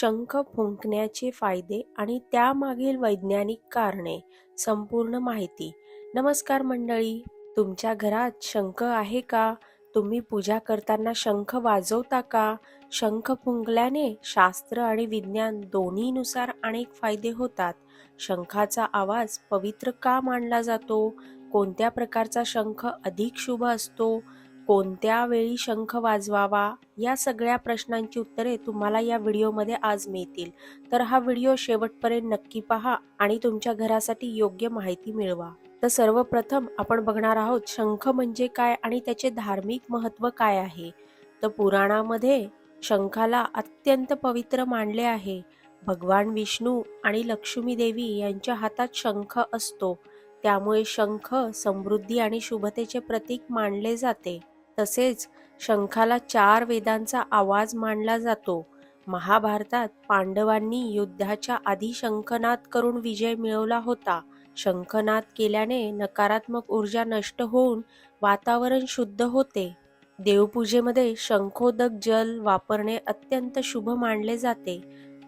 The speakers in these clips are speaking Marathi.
शंख फुंकण्याचे फायदे आणि त्यामागील वैज्ञानिक कारणे संपूर्ण माहिती. नमस्कार मंडळी तुमच्या घरात शंख आहे का? तुम्ही पूजा करताना शंख वाजवता का? शंख फुंकल्याने शास्त्र आणि विज्ञान दोन्हीनुसार अनेक फायदे होतात. शंखाचा आवाज पवित्र का मानला जातो? कोणत्या प्रकारचा शंख अधिक शुभ असतो? कोणत्या वेळी शंख वाजवावा? या सगळ्या प्रश्नांची उत्तरे तुम्हाला या व्हिडिओमध्ये आज मिळतील. तर हा व्हिडिओ शेवटपर्यंत नक्की पहा आणि तुमच्या घरासाठी योग्य माहिती मिळवा. तर सर्वप्रथम आपण बघणार आहोत शंख म्हणजे काय आणि त्याचे धार्मिक महत्त्व काय आहे? तर पुराणामध्ये शंखाला अत्यंत पवित्र मानले आहे. भगवान विष्णू आणि लक्ष्मी देवी यांच्या हातात शंख असतो. त्यामुळे शंख समृद्धी आणि शुभतेचे प्रतीक मानले जाते. तसेच शंखाला चार वेदांचा आवाज मानला जातो. महाभारतात पांडवांनी युद्धाच्या आधी शंखनाद करून विजय मिळवला होता. शंखनाद केल्याने नकारात्मक ऊर्जा नष्ट होऊन वातावरण शुद्ध होते. देवपूजेमध्ये शंखोदक जल वापरणे अत्यंत शुभ मानले जाते.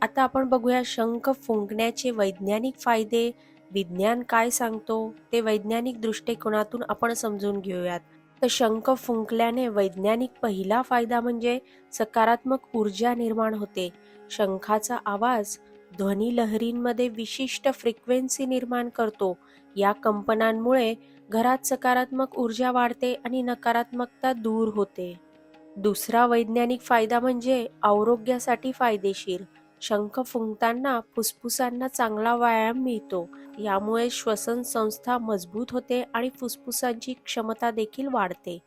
आता आपण बघूया शंख फुंकण्याचे वैज्ञानिक फायदे. विज्ञान काय सांगतो? ते वैज्ञानिक दृष्टिकोनातून आपण समजून घेऊयात. तर शंख फुंकल्याने वैज्ञानिक पहिला फायदा म्हणजे सकारात्मक ऊर्जा निर्माण होते. शंखाचा आवाज ध्वनी लहरींमध्ये विशिष्ट फ्रिक्वेन्सी निर्माण करतो. या कंपनांमुळे घरात सकारात्मक ऊर्जा वाढते आणि नकारात्मकता दूर होते. दुसरा वैज्ञानिक फायदा म्हणजे आरोग्यासाठी फायदेशीर. शंख फुंकताना फुफ्फुसांना चांगला व्यायाम मिळतो. यामुळे श्वसन संस्था मजबूत होते आणि फुफ्फुसांची क्षमता देखील वाढते.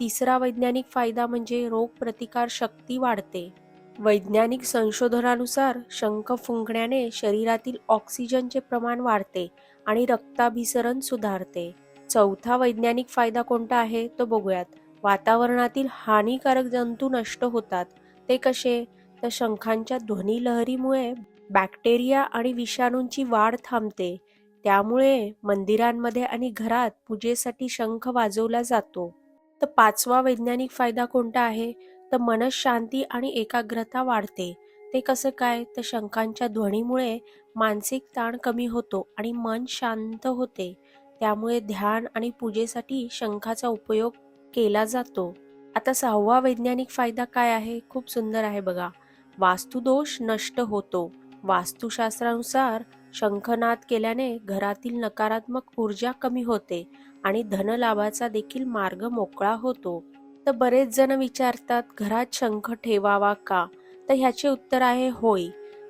तिसरा वैज्ञानिक फायदा म्हणजे रोगप्रतिकार शक्ती वाढते. वैज्ञानिक संशोधनानुसार शंख फुंकण्याने शरीरातील ऑक्सिजनचे प्रमाण वाढते आणि रक्ताभिसरण सुधारते. चौथा वैज्ञानिक फायदा कोणता आहे तो बघूयात. वातावरणातील हानिकारक जंतू नष्ट होतात. ते कसे? तर शंखांच्या ध्वनी लहरीमुळे बॅक्टेरिया आणि विषाणूंची वाढ थांबते. त्यामुळे मंदिरांमध्ये आणि घरात पूजेसाठी शंख वाजवला जातो. तर पाचवा वैज्ञानिक फायदा कोणता आहे? तर मनशांती आणि एकाग्रता वाढते. ते कसं काय? तर शंखांच्या ध्वनीमुळे मानसिक ताण कमी होतो आणि मन शांत होते. त्यामुळे ध्यान आणि पूजेसाठी शंखाचा उपयोग केला जातो. आता सहावा वैज्ञानिक फायदा काय आहे? खूप सुंदर आहे बघा. वास्तुदोष नष्ट होतो. वास्तुशास्त्रानुसार शंखनाद केल्याने घरातील नकारात्मक ऊर्जा कमी होते आणि धनलाभाचा देखील मार्ग मोकळा होतो. तर बरेच जण विचारतात घरात शंख ठेवावा का? तर ह्याचे उत्तर आहे होय.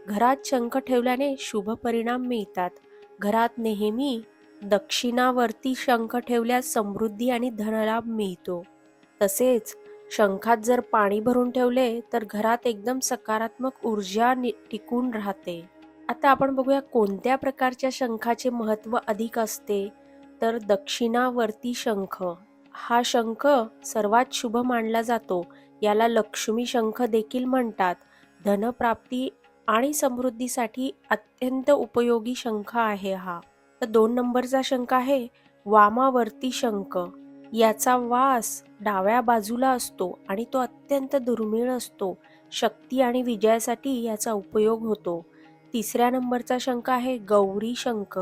घरात शंख ठेवल्याने शुभ परिणाम मिळतात. घरात नेहमी दक्षिणावरती शंख ठेवल्यास समृद्धी आणि धनलाभ मिळतो. तसेच शंखात जर पाणी भरून ठेवले तर घरात एकदम सकारात्मक ऊर्जा टिकून राहते. आता आपण बघूया कोणत्या प्रकारच्या शंखाचे महत्त्व अधिक असते? तर दक्षिणावर्ती शंख. हा शंख सर्वात शुभ मानला जातो. याला लक्ष्मी शंख देखील म्हणतात. धनप्राप्ती आणि समृद्धीसाठी अत्यंत उपयोगी शंख आहे हा. तर दोन नंबरचा शंख आहे वामावर्ती शंख. याचा वास डाव्या बाजूला असतो आणि तो अत्यंत दुर्मिळ असतो. शक्ती आणि विजयासाठी याचा उपयोग होतो. तिसऱ्या नंबरचा शंख आहे गौरी शंख.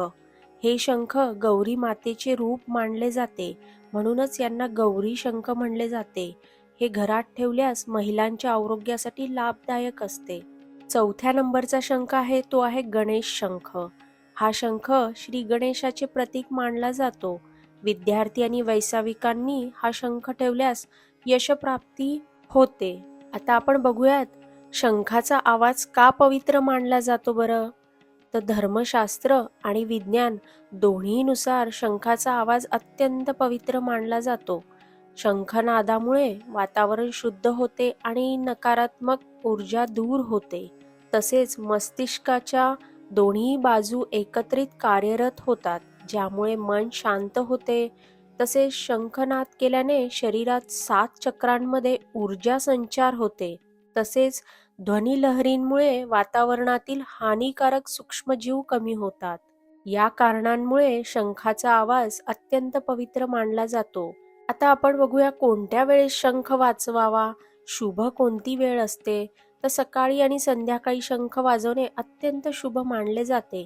हे शंख गौरी मातेचे रूप मानले जाते. म्हणूनच यांना गौरी शंख म्हणले जाते. हे घरात ठेवल्यास महिलांच्या आरोग्यासाठी लाभदायक असते. चौथ्या नंबरचा शंख आहे तो आहे गणेश शंख. हा शंख श्री गणेशाचे प्रतीक मानला जातो. विद्यार्थी आणि वैसाविकांनी हा शंख ठेवल्यास यशप्राप्ती होते. आता आपण बघूयात शंखाचा आवाज का पवित्र मानला जातो बरं? तर धर्मशास्त्र आणि विज्ञान दोन्हीनुसार शंखाचा आवाज अत्यंत पवित्र मानला जातो. शंखनादामुळे वातावरण शुद्ध होते आणि नकारात्मक ऊर्जा दूर होते. तसेच मस्तिष्काच्या दोन्ही बाजू एकत्रित कार्यरत होतात. ज्यामुळे मन शांत होते. तसेच शंखनाद केल्याने शरीरात सात चक्रांमध्ये ऊर्जा संचार होते. तसेच ध्वनी लहरींमुळे वातावरणातील हानिकारक सूक्ष्मजीव कमी होतात. या कारणांमुळे शंखाचा आवाज अत्यंत पवित्र मानला जातो. आता आपण बघूया कोणत्या वेळेस शंख वाचवावा शुभ कोणती वेळ असते? तर सकाळी आणि संध्याकाळी शंख वाजवणे अत्यंत शुभ मानले जाते.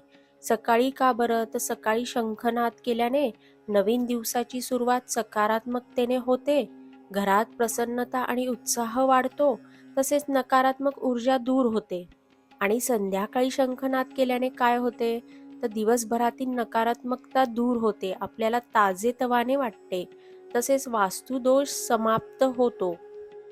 सकाळी का बरं? तर सकाळी शंखनाद केल्याने नवीन दिवसाची सुरुवात सकारात्मकतेने होते. घरात प्रसन्नता आणि उत्साह वाढतो तसेच नकारात्मक ऊर्जा दूर होते. आणि संध्याकाळी शंखनाद केल्याने काय होते? तर दिवसभरातील नकारात्मकता दूर होते आपल्याला ताजेतवाने वाटते. तसेच वास्तुदोष समाप्त होतो.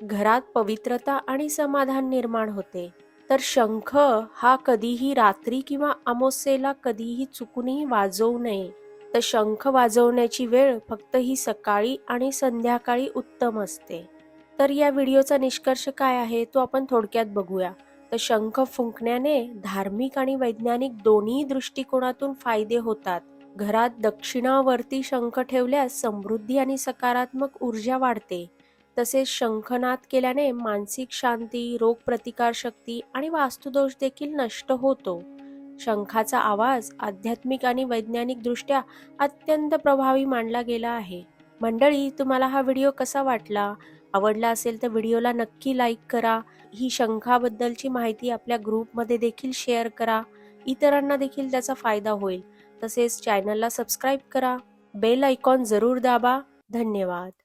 घरात पवित्रता आणि समाधान निर्माण होते. तर शंख हा कधीही रात्री किंवा अमावस्येला कधीही चुकूनही वाजवू नये. तर शंख वाजवण्याची वेळ फक्त ही सकाळी आणि संध्याकाळी उत्तम असते. तर या व्हिडिओचा निष्कर्ष काय आहे तो आपण थोडक्यात बघूया. तर शंख फुंकण्याने धार्मिक आणि वैज्ञानिक दोन्ही दृष्टिकोनातून फायदे होतात. घरात दक्षिणावर्ती शंख ठेवल्यास समृद्धी आणि सकारात्मक ऊर्जा वाढते. तसेच शंखनाद केल्याने मानसिक शांती रोगप्रतिकारशक्ती आणि वास्तुदोष देखील नष्ट होतो. शंखाचा आवाज आध्यात्मिक आणि वैज्ञानिक दृष्ट्या अत्यंत प्रभावी मानला गेला आहे. मंडळी तुम्हाला हा व्हिडिओ कसा वाटला? आवडला असेल तर व्हिडिओला नक्की लाईक करा. ही शंखाबद्दलची माहिती आपल्या ग्रुपमध्ये देखील शेअर करा. इतरांना देखील त्याचा फायदा होईल. तसेच चॅनलला सबस्क्राईब करा. बेल आयकॉन जरूर दाबा. धन्यवाद.